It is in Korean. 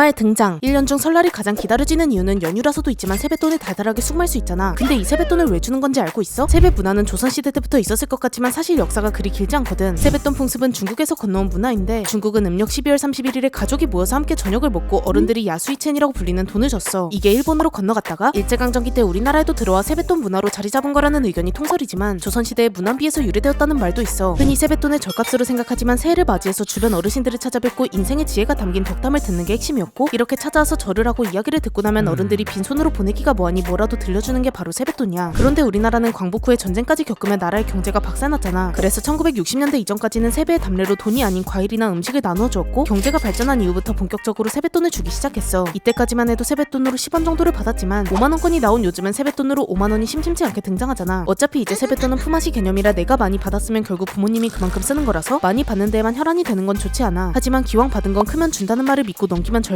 연말 등장. 1년 중 설날이 가장 기다려지는 이유는 연휴라서도 있지만 세뱃돈을 달달하게 숙말 수 있잖아. 근데 이 세뱃돈을 왜 주는 건지 알고 있어? 세뱃 문화는 조선시대 때부터 있었을 것 같지만 사실 역사가 그리 길지 않거든. 세뱃돈 풍습은 중국에서 건너온 문화인데 중국은 음력 12월 31일에 가족이 모여서 함께 저녁을 먹고 어른들이 야수이첸이라고 불리는 돈을 줬어. 이게 일본으로 건너갔다가 일제강점기 때 우리나라에도 들어와 세뱃돈 문화로 자리 잡은 거라는 의견이 통설이지만 조선시대의 문안비에서 유래되었다는 말도 있어. 흔히 세뱃돈을 절값으로 생각하지만 새해를 맞이해서 주변 어르신들을 찾아뵙고 인생의 지혜가 담긴 덕담을 듣는 게 핵심이었고 이렇게 찾아와서 절을 하고 이야기를 듣고 나면 어른들이 빈손으로 보내기가 뭐하니 뭐라도 들려주는 게 바로 세뱃돈이야. 그런데 우리나라는 광복 후에 전쟁까지 겪으며 나라의 경제가 박살났잖아. 그래서 1960년대 이전까지는 세배의 담례로 돈이 아닌 과일이나 음식을 나누어 주었고 경제가 발전한 이후부터 본격적으로 세뱃돈을 주기 시작했어. 이때까지만 해도 세뱃돈으로 10원 정도를 받았지만 5만 원권이 나온 요즘은 세뱃돈으로 5만 원이 심심치 않게 등장하잖아. 어차피 이제 세뱃돈은 품앗이 개념이라 내가 많이 받았으면 결국 부모님이 그만큼 쓰는 거라서 많이 받는 데에만 혈안이 되는 건 좋지 않아. 하지만 기왕 받은 건 크면 준다는 말을 믿고 넘기면 절대